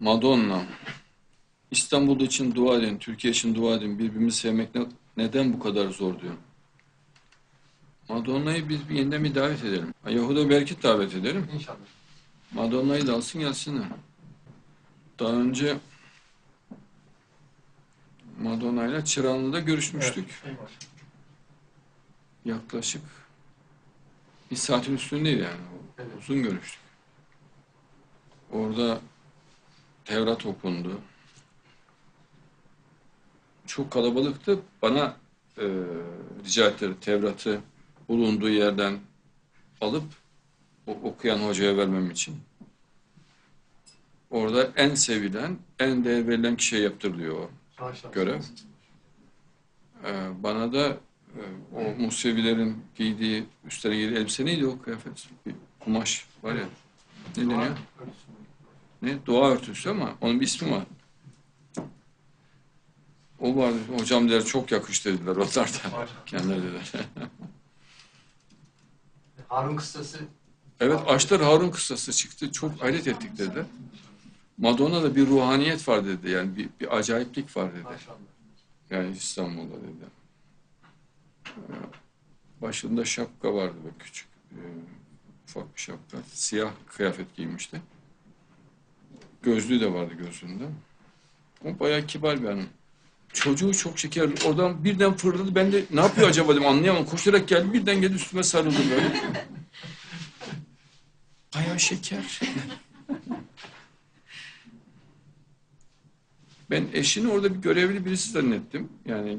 Madonna. İstanbul için dua edin, Türkiye için dua edin. Birbirimizi sevmek ne- neden bu kadar zor diyor. Madonna'yı biz bir yeniden bir davet edelim. Yahuda belki davet edelim. İnşallah. Madonna'yı da alsın gelsinler. Daha önce Madonna'yla Çırağanlı'da görüşmüştük. Evet. Yaklaşık bir saatin üstündeydi yani. Evet. Uzun görüştük. Orada Tevrat okundu. Çok kalabalıktı. Bana e, rica ettiler Tevrat'ı bulunduğu yerden alıp o, okuyan hocaya vermem için. Orada en sevilen, en değer verilen kişiye yaptırılıyor o görev. Ee, bana da e, o Musevilerin giydiği, üstlerine giydiği elbise neydi o kıyafet? Bir kumaş var ya. Ne deniyor? Ne? Doğa örtüsü ama onun bir ismi var. O vardı. Hocam der çok yakıştı dediler onlar da. Kendileri dediler. Harun kıssası. Evet Açlar Harun kıssası çıktı. Çok hayret ettik dediler. Madonna'da bir ruhaniyet var dedi. Yani bir, bir acayiplik var dedi. Yani İstanbul'da dedi. Ee, Başında şapka vardı böyle küçük. e, ufak bir şapka. Siyah kıyafet giymişti. Gözlüğü de vardı gözünde. O bayağı kibar bir hanım. Çocuğu çok şeker. Oradan birden fırladı. Ben de ne yapıyor acaba dedim anlayamadım. Koşarak geldi. Birden geldi üstüme sarıldı böyle. Bayağı şeker. Ben eşini orada bir görevli birisi zannettim. Yani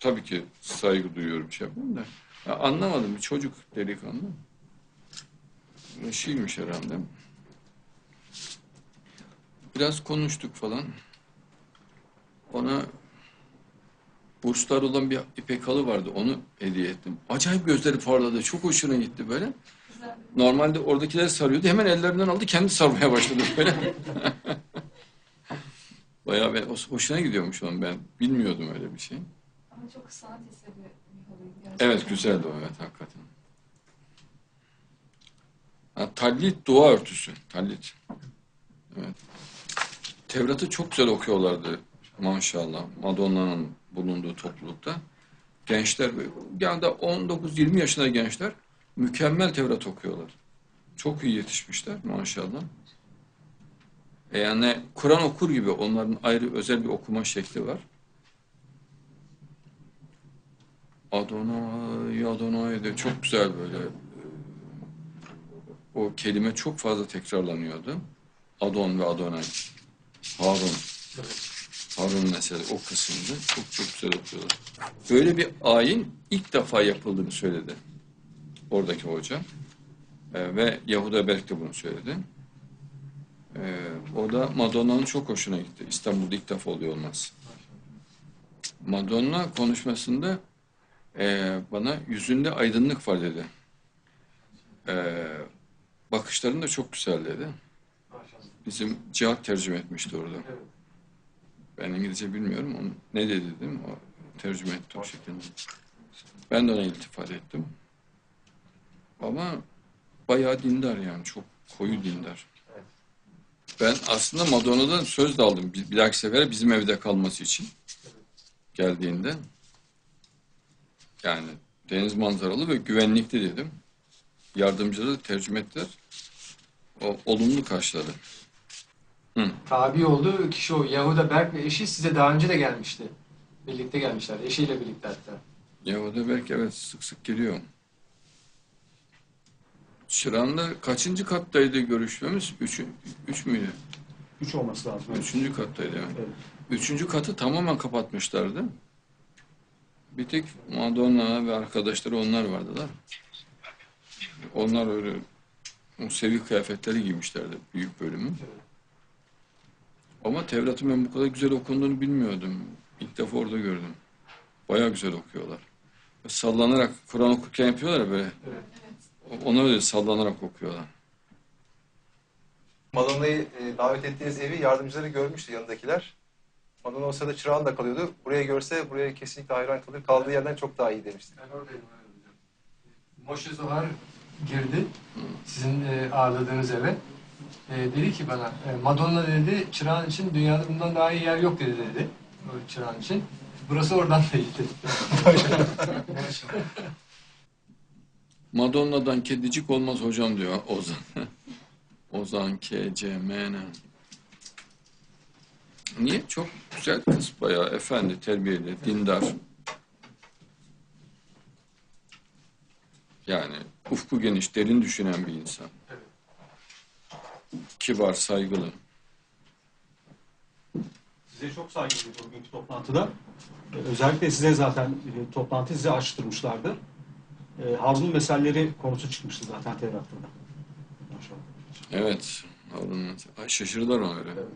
tabii ki saygı duyuyorum şey yapıyorum da. Ya anlamadım bir çocuk delikanlı. Eşiymiş herhalde. Biraz konuştuk falan. Ona burslar olan bir ipek halı vardı. Onu hediye ettim. Acayip gözleri parladı. Çok hoşuna gitti böyle. Normalde oradakiler sarıyordu. Hemen ellerinden aldı. Kendi sarmaya başladı böyle. Bayağı ben, hoşuna gidiyormuş onun ben. Bilmiyordum öyle bir şey. Ama çok sanat eseri bir halıydı gerçekten. Evet güzeldi o evet hakikaten. Ha, tallit dua örtüsü. Tallit. Evet. Tevrat'ı çok güzel okuyorlardı maşallah. Madonna'nın bulunduğu toplulukta. Gençler, yani da 19-20 yaşında gençler mükemmel Tevrat okuyorlar. Çok iyi yetişmişler maşallah. E yani Kur'an okur gibi onların ayrı özel bir okuma şekli var. Adonai, Adonai de çok güzel böyle. O kelime çok fazla tekrarlanıyordu. Adon ve Adonai. Harun. Harun mesela o kısımda çok çok güzel okuyorlar. Böyle bir ayin ilk defa yapıldığını söyledi. Oradaki hoca. E, ve Yahuda Berk de bunu söyledi. E, o da Madonna'nın çok hoşuna gitti. İstanbul'da ilk defa oluyor olması. Madonna konuşmasında ee, bana yüzünde aydınlık var dedi. Ee, bakışların da çok güzel dedi. Bizim Cihat tercüme etmişti orada. Evet. Ben İngilizce bilmiyorum. Onu ne dedi dedim. O tercüme etti o şekilde. Ben de ona iltifat ettim. Ama bayağı dindar yani. Çok koyu dindar. Evet. Ben aslında Madonna'dan söz de aldım. Bir, bir dahaki sefere bizim evde kalması için. Geldiğinde. Yani deniz manzaralı ve güvenlikli dedim. Yardımcıları da tercüme ettiler. O olumlu karşıladı. Tabi olduğu kişi o. Yahuda Berk ve eşi size daha önce de gelmişti. Birlikte gelmişler. Eşiyle birlikte hatta. Yahuda belki evet sık sık geliyor. Şıranda kaçıncı kattaydı görüşmemiz? Üç, üç müydü? Üç olması lazım. evet. Üçüncü kattaydı evet. Evet. Üçüncü katı tamamen kapatmışlardı. Bir tek Madonna ve arkadaşları onlar vardılar. Onlar öyle Musevi kıyafetleri giymişlerdi büyük bölümü. Ama Tevrat'ın ben bu kadar güzel okunduğunu bilmiyordum. İlk defa orada gördüm. Bayağı güzel okuyorlar. Sallanarak Kur'an okurken yapıyorlar ya böyle. Evet. Ona öyle sallanarak okuyorlar. Madonna'yı e, davet ettiğiniz evi yardımcıları görmüştü yanındakiler. Madonna o sırada çırağında kalıyordu. Buraya görse buraya kesinlikle hayran kalır. Kaldığı yerden çok daha iyi demişti. Ben oradaydım. Moşe Zohar girdi. Sizin e, ağırladığınız eve. E, dedi ki bana e, Madonna dedi çırağın için dünyada bundan daha iyi yer yok dedi dedi. O çırağın için. Burası oradan da iyi dedi. Madonna'dan kedicik olmaz hocam diyor Ozan. Ozan KCMN. Niye? Çok güzel kız bayağı efendi, terbiyeli, dindar. Yani ufku geniş, derin düşünen bir insan. Kibar, saygılı. Size çok saygı duyuyorum bugünkü toplantıda. Ee, Özellikle size zaten e, toplantı size açtırmışlardı. Ee, Harun'un meseleleri konusu çıkmıştı zaten Tevrat'ta da. Evet. Harun, Ay, şaşırdılar ona göre. Evet.